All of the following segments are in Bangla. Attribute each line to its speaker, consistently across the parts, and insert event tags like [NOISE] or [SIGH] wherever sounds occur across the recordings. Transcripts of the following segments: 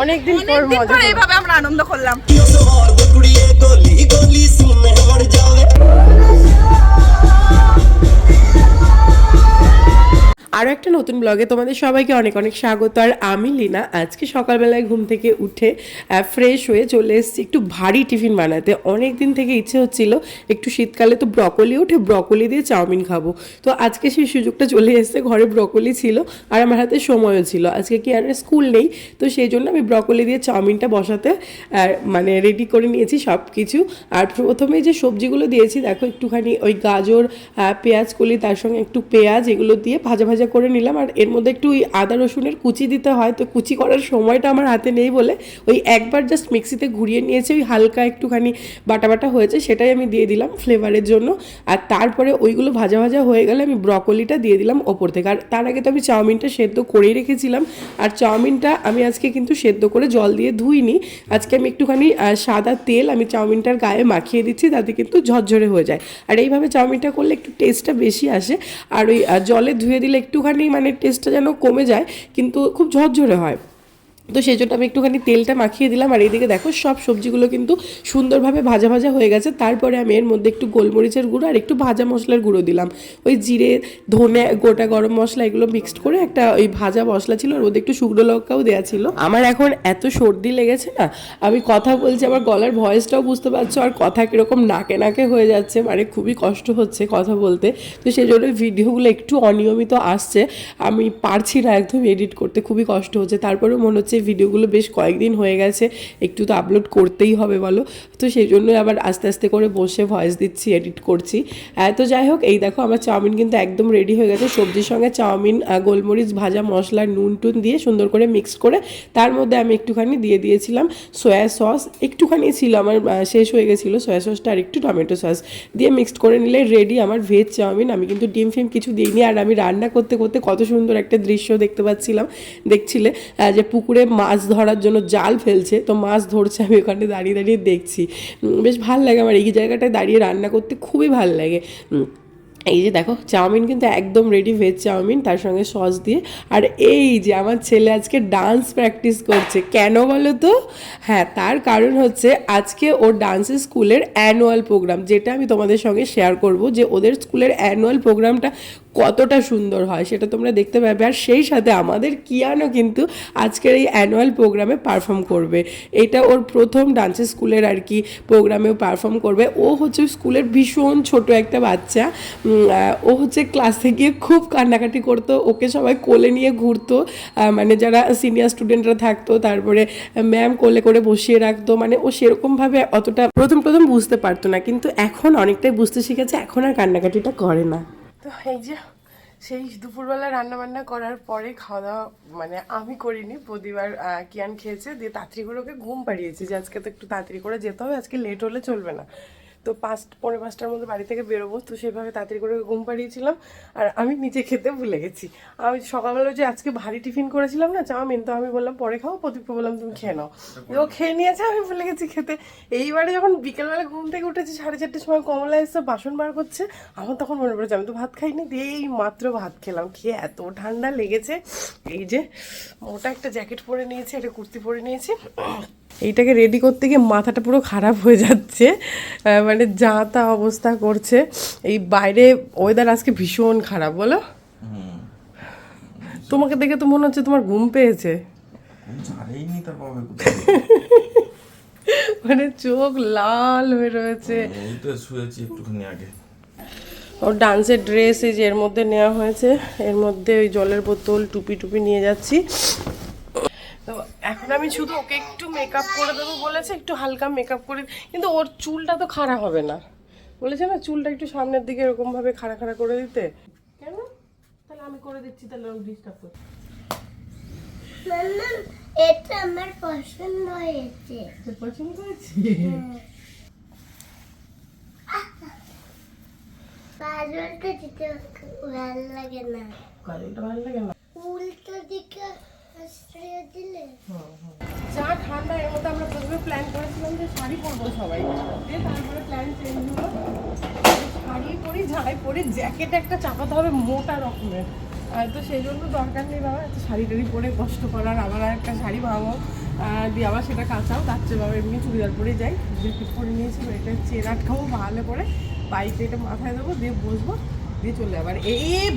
Speaker 1: অনেকদিন পর মজা
Speaker 2: এইভাবে আমরা আনন্দ করলাম
Speaker 1: আরও একটা নতুন ব্লগে তোমাদের সবাইকে অনেক অনেক স্বাগত। আর আমি লিনা, আজকে সকালবেলায় ঘুম থেকে উঠে ফ্রেশ হয়ে চলে এসেছি একটু ভারী টিফিন বানাতে। অনেক দিন থেকে ইচ্ছে হচ্ছিল একটু শীতকালে তো ব্রকলি উঠে ব্রকলি দিয়ে চাউমিন খাব। তো আজকে সেই সুযোগটা চলে এসেছে, ঘরে ব্রকলি ছিল আর আমার হাতে সময়ও ছিল। আজকে কি আর স্কুল নেই, তো সেই জন্য আমি ব্রকলি দিয়ে চাউমিনটা বসাতে মানে রেডি করে নিয়েছি সব কিছু আর প্রথমে যে সবজিগুলো দিয়েছি, দেখো একটুখানি ওই গাজর পেঁয়াজ কলি, তার সঙ্গে একটু পেঁয়াজ, এগুলো দিয়ে ভাজা ভাজা করে নিলাম আর এর মধ্যে একটু ওই আদা রসুনের কুচি দিতে হয়। তো কুচি করার সময়টা আমার হাতে নেই বলে ওই একবার জাস্ট মিক্সিতে ঘুরিয়ে নিয়েছি, ওই হালকা একটুখানি বাটা বাটা হয়েছে, সেটাই আমি দিয়ে দিলাম ফ্লেভারের জন্য। আর তারপরে ওইগুলো ভাজা ভাজা হয়ে গেলে আমি ব্রকলিটা দিয়ে দিলাম ওপর থেকে। আর তার আগে তো আমি চাউমিনটা সেদ্ধ করেই রেখেছিলাম। আর চাউমিনটা আমি আজকে কিন্তু সেদ্ধ করে জল দিয়ে ধুইনি। আজকে আমি একটুখানি সাদা তেল আমি চাউমিনটার গায়ে মাখিয়ে দিচ্ছি, তাতে কিন্তু ঝরঝরে হয়ে যায়। আর এইভাবে চাউমিনটা করলে একটু টেস্টটা বেশি আসে। আর ওই জলে ধুয়ে দিলে একটুখানি মানে টেস্টটা যেন কমে যায় কিন্তু খুব ঝরঝরে হয়। তো সেই জন্য আমি একটুখানি তেলটা মাখিয়ে দিলাম। আর এইদিকে দেখো, সব সবজিগুলো কিন্তু সুন্দরভাবে ভাজা ভাজা হয়ে গেছে। তারপরে আমি এর মধ্যে একটু গোলমরিচের গুঁড়ো আর একটু ভাজা মশলার গুঁড়ো দিলাম। ওই জিরে, ধনে, গোটা গরম মশলা এগুলো মিক্সড করে একটা ওই ভাজা মশলা ছিল, ওর মধ্যে একটু শুকনো লঙ্কাও দেওয়া ছিল। আমার এখন এত সর্দি লেগেছে না, আমি কথা বলছি, আমার গলার ভয়েসটাও বুঝতে পারছ, আর কথা কীরকম নাকে নাকে হয়ে যাচ্ছে মানে খুবই কষ্ট হচ্ছে কথা বলতে। তো সেই জন্য ভিডিওগুলো একটু অনিয়মিত আসছে, আমি পারছি না একদম এডিট করতে, খুবই কষ্ট হচ্ছে। তারপরেও মনে হচ্ছে ভিডিওগুলো বেশ কয়েকদিন হয়ে গেছে, একটু তো আপলোড করতেই হবে বলো। তো সেই জন্যই আবার আস্তে আস্তে করে বসে ভয়েস দিচ্ছি এডিট করছি। তো যাই হোক, এই দেখো আমার চাউমিন কিন্তু একদম রেডি হয়ে গেছে। সবজির সঙ্গে চাউমিন গোলমরিচ, ভাজা মশলা, নুন টুন দিয়ে সুন্দর করে মিক্স করে তার মধ্যে আমি একটুখানি দিয়ে দিয়েছিলাম সয়া সস একটুখানি ছিল আমার শেষ হয়ে গেছিল সয়া সসটা আর একটু টমেটো সস দিয়ে মিক্সড করে নিলে রেডি আমার ভেজ চাউমিন। আমি কিন্তু ডিম ফিম কিছু দিইনি আর আমি রান্না করতে করতে কত সুন্দর একটা দৃশ্য দেখতে পাচ্ছিলাম, দেখছিলে যে পুকুরে মাছ ধরার জন্য জাল ফেলছে, তো মাছ ধরছে, আমি ওখানে দাঁড়িয়ে দাঁড়িয়ে দেখছি। বেশ ভালো লাগে আমার, এই জায়গাটায় দাঁড়িয়ে রান্না করতে খুবই ভালো লাগে। এই যে দেখো, চাউমিন কিন্তু একদম রেডি ভেজ চাউমিন, তার সঙ্গে সস দিয়ে। আর এই যে আমার ছেলে আজকে ডান্স প্র্যাকটিস করছে, কেন বলো তো? হ্যাঁ তার কারণ হচ্ছে আজকে ওর ডান্সের স্কুলের অ্যানুয়াল প্রোগ্রাম যেটা আমি তোমাদের সঙ্গে শেয়ার করব, যে ওদের স্কুলের অ্যানুয়াল প্রোগ্রামটা কতটা সুন্দর হয় সেটা তোমরা দেখতে পাবে। আর সেই সাথে আমাদের কিয়ানও কিন্তু আজকের এই অ্যানুয়াল প্রোগ্রামে পারফর্ম করবে। এটা ওর প্রথম ডান্সের স্কুলের আর কি প্রোগ্রামেও পারফর্ম করবে। ও হচ্ছে স্কুলের ভীষণ ছোট একটা বাচ্চা। ও হচ্ছে ক্লাসে গিয়ে খুব কান্নাকাটি করতো। ওকে সবাই কোলে নিয়ে ঘুরতো। মানে যারা সিনিয়র স্টুডেন্টরা থাকতো, তারপরে ম্যাম কোলে করে বসিয়ে রাখতো। মানে ও সেরকমভাবে অতটা প্রথম প্রথম বুঝতে পারতো না। কিন্তু এখন অনেকটাই বুঝতে শিখেছে। এখন আর কান্নাকাটিটা করে না। তো এই যে, সেই দুপুরবেলা রান্না বান্না করার পরে খাওয়া দাওয়া মানে আমি করিনি, প্রতিবার কিয়ান খেয়েছে, দিয়ে তাড়াতাড়ি করে ওকে ঘুম পাড়িয়েছি যে আজকে তো একটু তাড়াতাড়ি করে যেতে হবে, আজকে লেট হলে চলবে না। তো পাঁচ পনেরো পাঁচটার মধ্যে বাড়ি থেকে বেরোবো তো সেভাবে তাড়াতাড়ি করে ঘুম পাড়িয়েছিলাম। আর আমি নিজে খেতে ভুলে গেছি। আমি সকালবেলা যে আজকে ভারী টিফিন করেছিলাম না চাউমিন তো আমি বললাম পরে খাও প্রদীপকে বললাম তুমি খেয়ে নাও। ও খেয়ে নিয়েছে আমি ভুলে গেছি খেতে। এইবারে যখন বিকেলবেলা ঘুম থেকে উঠেছি সাড়ে চারটের সময় কমলা এসে বাসন বার করছে আমার তখন মনে পড়েছে আমি তো ভাত খাইনি। দিয়ে এই মাত্র ভাত খেলাম। খেয়ে এত ঠান্ডা লেগেছে। এই যে মোটা একটা জ্যাকেট পরে নিয়েছি একটা কুর্তি পরে নিয়েছি। এইটাকে রেডি করতে গিয়ে মাথাটা পুরো খারাপ হয়ে যাচ্ছে। মানে যা তা অবস্থা করছে। এই বাইরে ওয়েদার আজকে ভীষণ খারাপ বলো? তোমাকে দেখে তো মনে হচ্ছে তোমার ঘুম পেয়েছে। মানে চোখ লাল হয়ে রয়েছে।
Speaker 3: শুয়েছি একটুখানি আগে।
Speaker 1: ওর ডান্সের ড্রেস এই যে এর মধ্যে নেওয়া হয়েছে এর মধ্যে ওই জলের বোতল টুপি টুপি নিয়ে যাচ্ছি। আমি শুধু ওকে একটু মেকআপ করে দেবো বলেছে একটু হালকা মেকআপ করে কিন্তু ওর চুলটা তো খাড়া হবে না। বলেছে না চুলটা একটু সামনের দিকে এরকম ভাবে খাড়া খাড়া করে দিতে। কেন? তাহলে আমি করে দিচ্ছি তাহলে ডিস্টার্ব করছি।
Speaker 4: এটা আমার পছন্দ হয়েছে।
Speaker 1: পছন্দ করেছি
Speaker 4: কাজলটা দিতে ভালো লাগে না।
Speaker 1: কাজলটা ভালো লাগে না?
Speaker 4: উল্টো দিকে
Speaker 1: যা ঠান্ডা এর মধ্যে আমরা প্রথমে প্ল্যান করেছিলাম যে শাড়ি পরবো সবাই। তারপরে প্ল্যান চেঞ্জ হলো। শাড়ি পরি ঝাড়াই পরি জ্যাকেট একটা চাপাতে হবে মোটা রকমের। তো সেই জন্য দরকার নেই বাবা এত শাড়ি টাড়ি পরে কষ্ট করার আবার আর একটা শাড়ি আহ, দিয়ে আবার সেটা কাঁচাও তার চেয়ে বাবা এমনি চুড়িদার পরে যাই। ঠিক করে নিয়েছি এটা চেন আটকাবো ভালো করে। বাইকে এটা মাথায় দেবো দিয়ে বসবো দিয়ে চলে আবার এই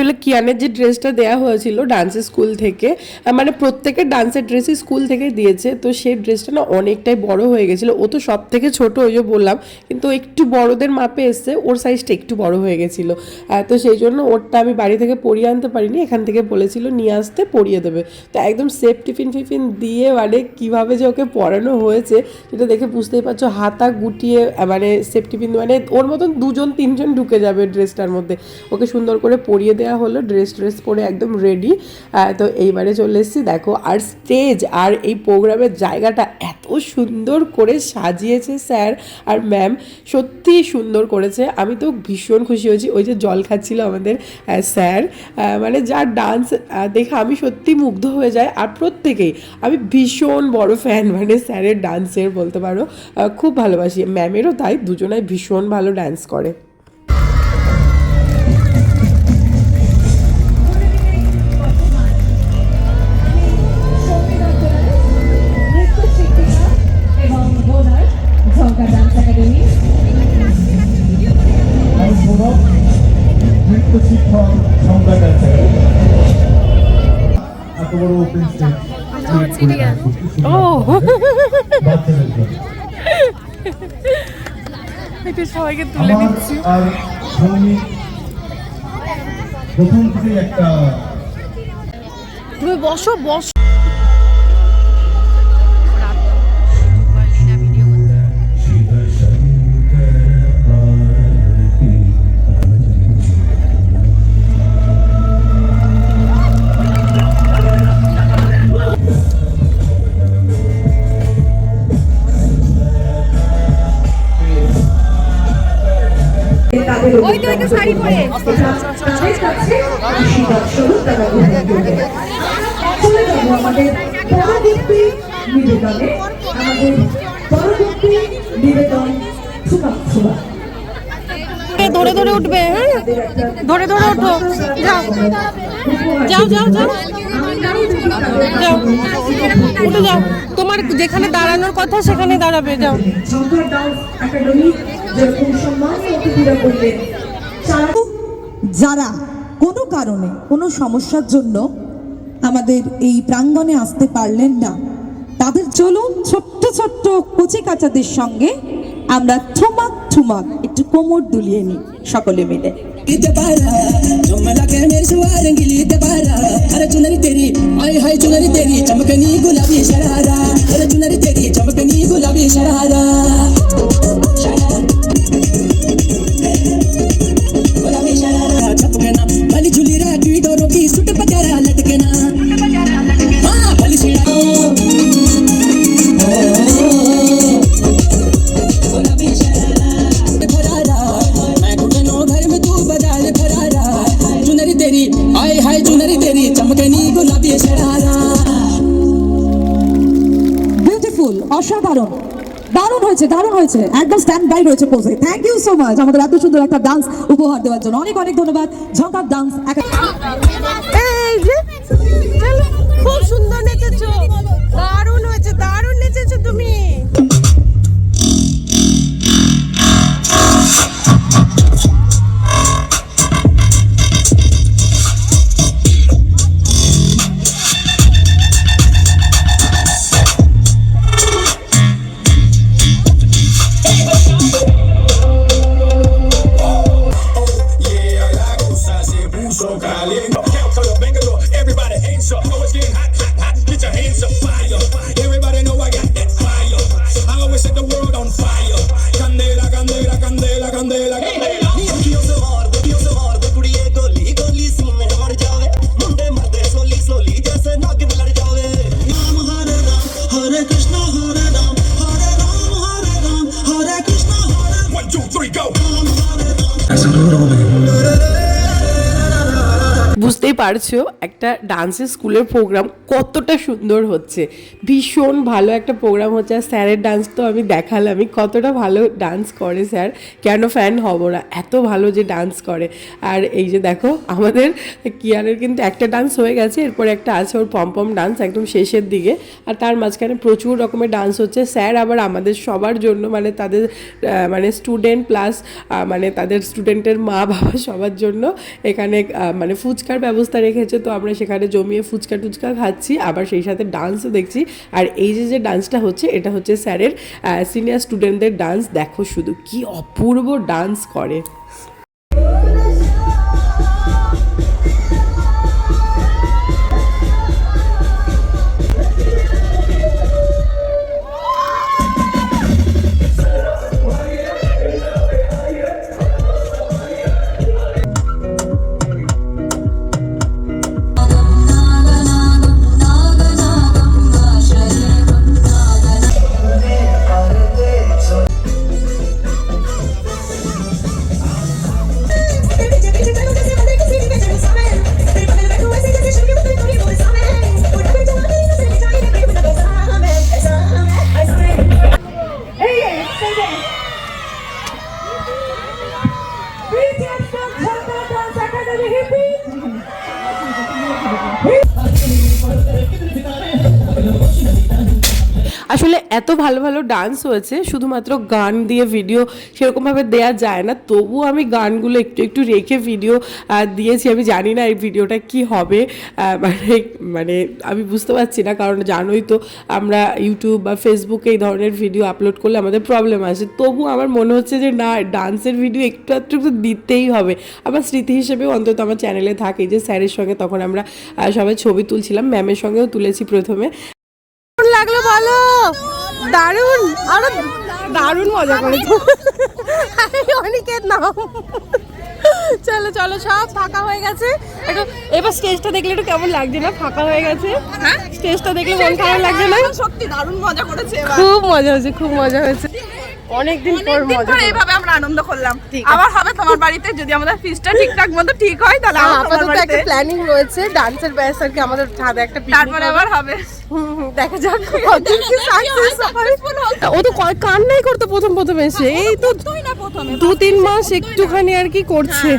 Speaker 1: আসলে কিয়ানের যে ড্রেসটা দেওয়া হয়েছিল ডান্সের স্কুল থেকে মানে প্রত্যেকের ডান্সের ড্রেসই স্কুল থেকে দিয়েছে, তো সেই ড্রেসটা না অনেকটাই বড় হয়ে গেছিল। ও তো সব থেকে ছোটো, ওই যে বললাম, কিন্তু একটু বড়দের মাপে এসছে, ওর সাইজটা একটু বড় হয়ে গেছিল। তো সেই জন্য ওরটা আমি বাড়ি থেকে পরিয়ে আনতে পারিনি, এখান থেকে বলেছিল নিয়ে আসতে, পরিয়ে দেবে। তো একদম সেফ টিফিন ফিফিন দিয়ে মানে কীভাবে যে ওকে পড়ানো হয়েছে, সেটা দেখে বুঝতেই পারছ, হাতা গুটিয়ে মানে সেফ টিফিন মানে ওর মতন দুজন, তিনজন ঢুকে যাবে ড্রেসটার মধ্যে। ওকে সুন্দর করে পরিয়ে দেওয়া হলো ড্রেস ড্রেস পরে একদম রেডি তো এইবারে চলে এসেছি। দেখো, আর স্টেজ আর এই প্রোগ্রামের জায়গাটা এত সুন্দর করে সাজিয়েছে স্যার আর ম্যাম সত্যি সুন্দর করেছে। আমি তো ভীষণ খুশি হয়েছি। ওই যে জল খাচ্ছিল আমাদের স্যার। মানে যার ডান্স দেখে আমি সত্যি মুগ্ধ হয়ে যায় আর প্রত্যেকেই, আমি ভীষণ বড় ফ্যান মানে স্যারের ডান্সের বলতে পারো। খুব ভালোবাসি। ম্যামেরও তাই, দুজনাই ভীষণ ভালো ডান্স করে। ও
Speaker 5: বাচ্চাদের জন্য
Speaker 1: এটা সবাইকে তুলে দিচ্ছি।
Speaker 5: আর সৌমিক প্রথম থেকেই একটা
Speaker 1: তুমি বসো বসো।
Speaker 2: তো শাড়ি পরে
Speaker 1: ধরে ধরে উঠবে হ্যাঁ ধরে ধরে ওঠো যাও যাও যাও যাও যাও উঠে যাও তোমার যেখানে দাঁড়ানোর কথা সেখানে দাঁড়াবে যাও
Speaker 6: যারা কোনো কারণে কোনো সমস্যার জন্য আমাদের এই প্রাঙ্গণে আসতে পারলেন না তাদের চলুন ছোট্ট ছোট্ট কচি কাচাদের সঙ্গে আমরা থুমাক থুমাক একটু কোমর দুলিয়ে নিই সকলে মিলে।
Speaker 7: দিতে পারা জমলা কে চুনারি তেরি আই হাই চুনারি তেরি
Speaker 6: চমকনি গুলাবি শরারা হয়েছে একদম স্ট্যান্ড বাই রয়েছে পোজে থ্যাংক ইউ সো মাচ আমাদের এত সুন্দর একটা ডান্স উপহার দেওয়ার জন্য অনেক অনেক ধন্যবাদ। ঝঙ্কার ডান্স
Speaker 1: খুব সুন্দর পারছ একটা ডান্সের স্কুলের প্রোগ্রাম কতটা সুন্দর হচ্ছে। ভীষণ ভালো একটা প্রোগ্রাম হচ্ছে। আর স্যারের ডান্স তো আমি দেখালামই। কতটা ভালো ডান্স করে স্যার কেন ফ্যান হব না? এত ভালো যে ডান্স করে। আর এই যে দেখো, আমাদের কিয়ারের কিন্তু একটা ডান্স হয়ে গেছে। এরপরে একটা আছে ওর পম্পম ডান্স একদম শেষের দিকে। আর তার মাঝখানে প্রচুর রকমের ডান্স হচ্ছে। স্যার আবার আমাদের সবার জন্য মানে তাদের মানে স্টুডেন্ট প্লাস মানে তাদের স্টুডেন্টের মা বাবা সবার জন্য এখানে মানে ফুচকার ব্যবস্থা রেখেছে, তো আমরা সেখানে জমিয়ে ফুচকা টুচকা খাচ্ছি, আবার সেই সাথে ডান্সও দেখছি। আর এই যে যে ডান্সটা হচ্ছে, এটা হচ্ছে স্যারের সিনিয়র স্টুডেন্টদের ডান্স দেখো শুধু কি অপূর্ব ডান্স করে। Hallelujah. আসলে এত ভালো ভালো ডান্স হয়েছে, শুধুমাত্র গান দিয়ে ভিডিও সেরকমভাবে দেয়া যায় না। তবু আমি গানগুলো একটু একটু রেখে ভিডিও দিয়েছি। আমি জানি না এই ভিডিওটা কি হবে। মানে মানে আমি বুঝতে পারছি না। কারণ জানোই তো, আমরা ইউটিউব বা ফেসবুকে এই ধরনের ভিডিও আপলোড করলে আমাদের প্রবলেম আসে। তবু আমার মনে হচ্ছে যে, না ডান্সের ভিডিও একটু একটু দিতেই হবে। আমার স্মৃতি হিসেবে অন্তত আমার চ্যানেলে থাকে। যে স্যারের সঙ্গে তখন আমরা সবাই ছবি তুলছিলাম। ম্যামের সঙ্গেও তুলেছি প্রথমে। লাগল ভালো। দারুণ আরও দারুণ মজা করেছ। অনেকের নাম। চলো চলো সব ফাঁকা হয়ে গেছে। একটু এবার স্টেজটা দেখলে একটু কেমন লাগছে না? ফাঁকা হয়ে গেছে। হ্যাঁ? স্টেজটা দেখলে মন খারাপ লাগছে না?
Speaker 8: সত্যি দারুণ মজা করেছে
Speaker 1: খুব মজা হয়েছে খুব মজা হয়েছে। অনেকদিন পর মজা
Speaker 8: এইভাবে আমরা আনন্দ করলাম। আবার হবে তোমার বাড়িতে যদি আমাদের ফিসটা ঠিকঠাক মতো ঠিক হয় তাহলে
Speaker 1: আপাতত একটা প্ল্যানিং রয়েছে ডান্সের ব্যাস কি আমাদের ছাদে একটা
Speaker 8: তারপরে আবার হবে।
Speaker 1: দেখা যাক। [LAUGHS] কতদূর কি হয়। ও তো কান্নাই করতো প্রথম প্রথম এসে। এই তো দু তিন মাস একটুখানি আর কি করছে।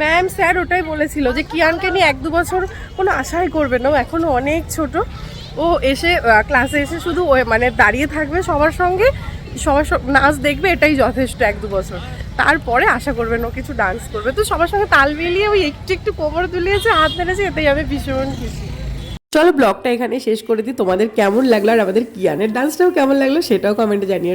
Speaker 1: ম্যাম স্যার ওটাই বলেছিল যে কিয়ানকে নিয়ে এক দু বছর কোনো আশাই করবে না ও এখনও অনেক ছোট। ও এসে ক্লাসে এসে শুধু মানে দাঁড়িয়ে থাকবে সবার সঙ্গে সবার সব- নাচ দেখবে, এটাই যথেষ্ট এক দু বছর। তারপরে আশা করবেন ও কিছু ডান্স করবে। তো সবার সঙ্গে তাল মিলিয়ে ওই একটু একটু কোমর তুলিয়েছে হাত মেরেছে এতেই আমি ভীষণ খুশি। চলো ব্লগটা এখানে শেষ করে দিই। তোমাদের কেমন লাগল আর আমাদের কিয়ানের ডান্সটাও কেমন লাগল সেটাও কমেন্টে জানিয়ে